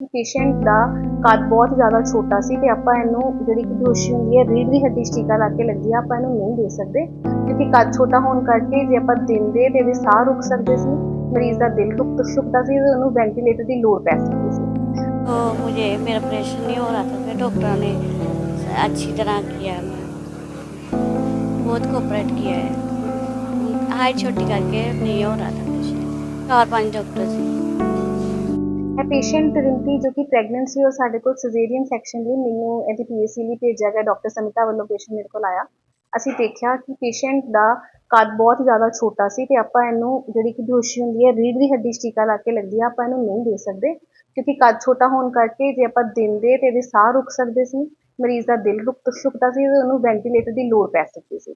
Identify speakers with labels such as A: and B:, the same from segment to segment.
A: Patient ਦਾ ਕੱਦ ਬਹੁਤ ਜ਼ਿਆਦਾ ਛੋਟਾ ਸੀ ਤੇ ਆਪਾਂ ਇਹਨੂੰ ਜਿਹੜੀ ਕਿ ਬੇਹੋਸ਼ੀ ਹੁੰਦੀ ਹੈ ਰੀੜ੍ਹ ਦੀ ਹੱਡੀ 'ਚ ਟੀਕਾ ਲਾ ਕੇ ਲੱਗੀ ਆ ਆਪਾਂ ਇਹਨੂੰ ਨਹੀਂ ਦੇ ਸਕਦੇ ਕਿਉਂਕਿ ਕੱਦ ਛੋਟਾ ਹੋਣ ਕਰਕੇ ਜੇ ਆਪਾਂ ਦਿੰਦੇ ਤੇ ਇਹਦੇ ਸਾਹ ਰੁਕ ਸਕਦੇ ਸੀ ਮਰੀਜ਼ ਦਾ ਦਿਲ ਰੁਕ ਸਕਦਾ ਸੀ ਤੇ ਉਹਨੂੰ ਵੈਂਟੀਲੇਟਰ ਦੀ ਲੋੜ ਪੈ ਸਕਦੀ ਸੀ
B: तो मुझे मेरा ऑपरेशन नहीं हो रहा था फिर डॉक्टर ने अच्छी तरह किया मैं बहुत कोऑपरेट किया है हाइट छोटी करके नहीं हो रहा था पेशेंट चार पांच डॉक्टर से
A: ਇਹ ਪੇਸ਼ੈਂਟ ਰਿੰਪੀ ਜੋ ਕਿ ਪ੍ਰੈਗਨੈਂਟ ਸੀ, ਉਹ ਸਾਡੇ ਕੋਲ ਸਿਜ਼ੇਰੀਅਨ ਸੈਕਸ਼ਨ ਲਈ ਮੈਨੂੰ ਇਹਦੀ ਪੀਐਸਸੀ ਲਈ ਭੇਜਿਆ ਗਿਆ ਡਾਕਟਰ ਸਮਿਤਾ ਵੱਲੋਂ ਪੇਸ਼ੈਂਟ ਮੇਰੇ ਕੋਲ ਆਇਆ। ਅਸੀਂ ਦੇਖਿਆ ਕਿ ਪੇਸ਼ੈਂਟ ਦਾ ਕੱਦ ਬਹੁਤ ਜ਼ਿਆਦਾ ਛੋਟਾ ਸੀ ਤੇ ਆਪਾਂ ਇਹਨੂੰ ਜਿਹੜੀ ਕਿ ਬੇਹੋਸ਼ੀ ਹੁੰਦੀ ਹੈ, ਰੀੜ੍ਹ ਦੀ ਹੱਡੀ 'ਚ ਟੀਕਾ ਲਾ ਕੇ ਲੱਗਦੀ ਆ, ਆਪਾਂ ਇਹਨੂੰ ਨਹੀਂ ਦੇ ਸਕਦੇ ਕਿਉਂਕਿ ਕੱਦ ਛੋਟਾ ਹੋਣ ਕਰਕੇ ਜੇ ਆਪਾਂ ਦਿੰਦੇ ਤੇ ਇਹਦੇ ਸਾਹ ਰੁਕ ਸਕਦੇ ਸੀ, ਮਰੀਜ਼ ਦਾ ਦਿਲ ਰੁਕ ਸਕਦਾ ਸੀ ਤੇ ਉਹਨੂੰ ਵੈਂਟੀਲੇਟਰ ਦੀ ਲੋੜ ਪੈ ਸਕਦੀ ਸੀ।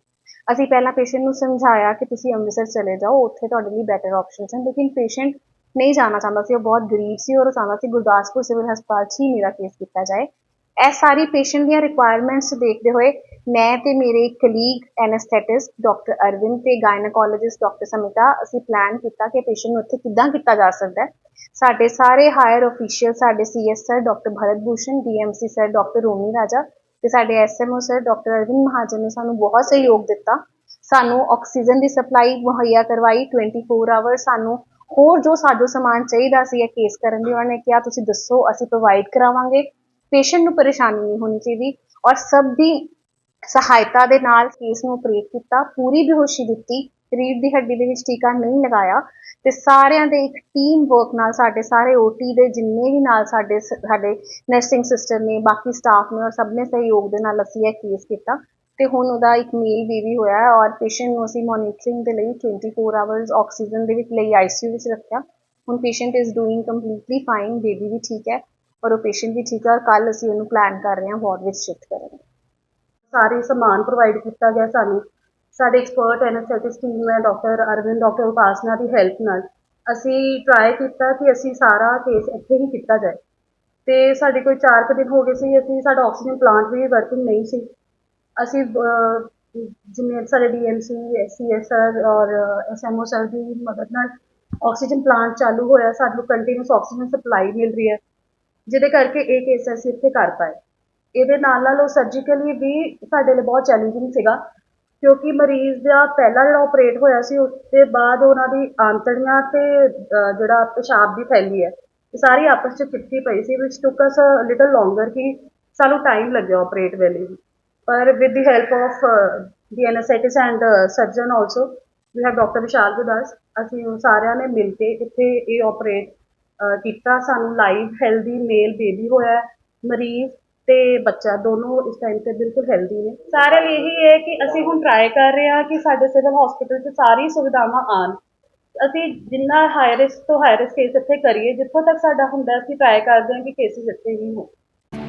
A: ਅਸੀਂ ਪਹਿਲਾਂ ਪੇਸ਼ੈਂਟ ਨੂੰ ਸਮਝਾਇਆ ਕਿ ਤੁਸੀਂ ਅੰਮ੍ਰਿਤਸਰ ਚਲੇ ਜਾਓ, ਉੱਥੇ ਤੁਹਾਡੇ ਲਈ ਬੈਟਰ ਆਪਸ਼ਨਸ ਹਨ, ਲੇਕਿਨ ਪੇਸ਼ੈਂਟ ਨਹੀਂ ਜਾਣਾ ਚਾਹੁੰਦਾ ਸੀ, ਉਹ ਬਹੁਤ ਗਰੀਬ ਸੀ ਔਰ ਉਹ ਚਾਹੁੰਦਾ ਸੀ ਗੁਰਦਾਸਪੁਰ ਸਿਵਲ ਹਸਪਤਾਲ 'ਚ ਹੀ ਮੇਰਾ ਕੇਸ ਕੀਤਾ ਜਾਏ। ਇਹ ਸਾਰੀ ਪੇਸ਼ੈਂਟ ਦੀਆਂ ਰਿਕੁਆਇਰਮੈਂਟਸ ਦੇਖਦੇ ਹੋਏ ਮੈਂ ਤੇ ਮੇਰੇ ਕਲੀਗ ਐਨਸਥੈਟਿਸਟ ਡਾਕਟਰ ਅਰਵਿੰਦ ਤੇ ਗਾਇਨੋਕੋਲੋਜਿਸਟ ਡਾਕਟਰ ਸਮਿਤਾ ਅਸੀਂ ਪਲਾਨ ਕੀਤਾ ਕਿ ਪੇਸ਼ੈਂਟ ਨੂੰ ਇੱਥੇ ਕਿੱਦਾਂ ਕੀਤਾ ਜਾ ਸਕਦਾ ਹੈ। ਸਾਡੇ ਸਾਰੇ ਹਾਇਰ ਅਫੀਸ਼ੀਅਲ ਸਾਡੇ CS sir doctor Bharat Bhushan DMC sir doctor Romi Raja ਤੇ ਸਾਡੇ SMO sir doctor Arvind Mahajan ਨੇ ਸਾਨੂੰ ਬਹੁਤ ਸਹਿਯੋਗ ਦਿੱਤਾ। ਸਾਨੂੰ ਆਕਸੀਜਨ ਦੀ ਸਪਲਾਈ ਮੁਹੱਈਆ ਕਰਵਾਈ 24 ਆਵਰ ਸਾਨੂੰ ਹੋਰ ਜੋ ਸਾਜੋ ਸਮਾਨ ਚਾਹੀਦਾ ਸੀ ਇਹ ਕੇਸ ਕਰਨ ਲਈ ਉਹਨਾਂ ਨੇ ਕਿਹਾ, ਤੁਸੀਂ ਦੱਸੋ, ਅਸੀਂ ਪ੍ਰੋਵਾਈਡ ਕਰਾਵਾਂਗੇ। ਪੇਸ਼ੈਂਟ ਨੂੰ ਪਰੇਸ਼ਾਨੀ ਨਹੀਂ ਹੋਣੀ ਚਾਹੀਦੀ ਔਰ ਸਭ ਦੀ ਸਹਾਇਤਾ ਦੇ ਨਾਲ ਕੇਸ ਨੂੰ ਆਪਰੇਟ ਕੀਤਾ, ਪੂਰੀ ਬੇਹੋਸ਼ੀ ਦਿੱਤੀ ਰੀੜ ਦੀ ਹੱਡੀ ਦੇ ਵਿੱਚ ਟੀਕਾ ਨਹੀਂ ਲਗਾਇਆ ਤੇ ਸਾਰਿਆਂ ਦੇ ਇੱਕ ਟੀਮ ਵਰਕ ਨਾਲ ਸਾਡੇ ਸਾਰੇ ਓਟੀ ਦੇ ਜਿੰਨੇ ਵੀ ਨਾਲ ਸਾਡੇ ਸਾਡੇ ਨਰਸਿੰਗ ਸਿਸਟਰ ਨੇ, ਬਾਕੀ ਸਟਾਫ ਨੇ ਔਰ ਸਭ ਨੇ ਸਹਿਯੋਗ ਦੇ ਨਾਲ ਅਸੀਂ ਇਹ ਕੇਸ ਕੀਤਾ। ਤੇ ਹੁਣ ਉਹਦਾ ਇੱਕ ਮੇਲ ਬੇਬੀ ਹੋਇਆ ਹੈ ਔਰ ਪੇਸ਼ੈਂਟ ਨੂੰ ਅਸੀਂ ਮੋਨੀਟਰਿੰਗ ਦੇ ਲਈ 24 ਆਵਰਸ ਆਕਸੀਜਨ ਦੇ ਵਿੱਚ ਲਈ ਆਈਸੀਯੂ ਵਿੱਚ ਰੱਖਿਆ। ਹੁਣ patient is doing completely fine baby ਵੀ ਠੀਕ ਹੈ ਔਰ ਉਹ ਪੇਸ਼ੈਂਟ ਵੀ ਠੀਕ ਹੈ ਔਰ ਕੱਲ ਅਸੀਂ ਉਹਨੂੰ ਪਲਾਨ ਕਰ ਰਹੇ ਹਾਂ ਵਾਰਡ ਵਿੱਚ ਸ਼ਿਫਟ ਕਰਨ ਦਾ
C: ਸਾਰੇ ਸਮਾਨ ਪ੍ਰੋਵਾਈਡ ਕੀਤਾ ਗਿਆ ਸਾਨੂੰ। ਸਾਡੇ ਐਕਸਪਰਟ ਐਨਸਥੈਟਿਸਟ ਟੀਮ ਹੈ ਡਾਕਟਰ ਅਰਵਿੰਦ ਡਾਕਟਰ ਉਪਾਸਨਾ ਦੀ ਹੈਲਪ ਨਾਲ। ਅਸੀਂ ਟਰਾਈ ਕੀਤਾ ਕਿ ਅਸੀਂ ਸਾਰਾ ਕੇਸ ਇੱਥੇ ਹੀ ਕੀਤਾ ਜਾਏ। ਤੇ ਸਾਡੇ ਕੋਈ 4 ਕੁ ਦਿਨ ਹੋ ਗਏ ਸੀ, ਅਸੀਂ ਸਾਡਾ ਆਕਸੀਜਨ ਪਲਾਂਟ ਵੀ ਵਰਕਿੰਗ ਨਹੀਂ ਸੀ। ਅਸੀਂ ਜਿਵੇਂ ਸਾਡੇ ਡੀਐਮਸੀ ਐਸਸੀਐਸਆਰ ਔਰ ਐਸਐਮਓ ਸਰ ਦੀ ਮਦਦ ਨਾਲ ਆਕਸੀਜਨ ਪਲਾਂਟ ਚਾਲੂ ਹੋਇਆ, ਸਾਨੂੰ ਕੰਟੀਨਿਊਸ ਆਕਸੀਜਨ ਸਪਲਾਈ ਮਿਲ ਰਹੀ ਹੈ, ਜਿਹਦੇ ਕਰਕੇ ਇਹ ਕੇਸ ਅਸੀਂ ਇੱਥੇ ਕਰ ਪਾਏ। ਇਹਦੇ ਨਾਲ ਨਾਲ ਉਹ ਸਰਜੀਕਲੀ ਵੀ ਸਾਡੇ ਲਈ ਬਹੁਤ ਚੈਲੰਜਿੰਗ ਸੀਗਾ, ਕਿਉਂਕਿ ਮਰੀਜ਼ ਦਾ ਪਹਿਲਾ ਜਿਹੜਾ ਆਪਰੇਟ ਹੋਇਆ ਸੀ ਉਸ ਦੇ ਬਾਅਦ ਉਹਨਾਂ ਦੀ ਆਂਤੜੀਆਂ ਤੇ ਜਿਹੜਾ ਪਿਸ਼ਾਬ ਦੀ ਫੈਲੀ ਹੈ, ਇਹ ਸਾਰੀ ਆਪਸ ਵਿੱਚ ਚਿੱਟੀ ਪਈ ਸੀ ਵਿਚ ਟੁੱਕ ਅਸ ਲਿਟਲ ਲੌਂਗਰ ਕਿ ਸਾਨੂੰ ਟਾਈਮ ਲੱਗਿਆ ਆਪਰੇਟ ਵੇਲੇ ਵੀ ਪਰ with the help of the anaesthetist and surgeon also we have doctor Vishal Gudas ਅਸੀਂ ਉਹ ਸਾਰਿਆਂ ਨੇ ਮਿਲ ਕੇ ਇੱਥੇ ਇਹ ਆਪਰੇਟ ਕੀਤਾ। ਸਾਨੂੰ ਲਾਈਵ ਹੈਲਦੀ ਮੇਲ ਬੇਬੀ ਹੋਇਆ ਮਰੀਜ਼ ਤੇ ਬੱਚਾ। ਦੋਨੋਂ ਇਸ ਟਾਈਮ ਤੇ ਬਿਲਕੁਲ ਹੈਲਦੀ ਨੇ। ਸਾਰਿਆਂ ਲਈ ਇਹੀ ਹੈ ਕਿ ਅਸੀਂ ਹੁਣ ਟਰਾਈ ਕਰ ਰਹੇ ਹਾਂ ਕਿ ਸਾਡੇ ਸਿਵਲ ਹਸਪੀਟਲ 'ਚ ਸਾਰੀ ਸੁਵਿਧਾਵਾਂ ਆਣ ਅਸੀਂ ਜਿੰਨਾ ਹਾਈ ਰਿਸਕ ਤੋਂ ਹਾਈ ਰਿਸਕ ਕੇਸ ਇੱਥੇ ਕਰੀਏ, ਜਿੱਥੋਂ ਤੱਕ ਸਾਡਾ ਹੁੰਦਾ, ਅਸੀਂ ਟਰਾਈ ਕਰਦੇ ਹਾਂ ਕਿ ਕੇਸਿਸ ਇੱਥੇ ਹੀ ਹੋਣ।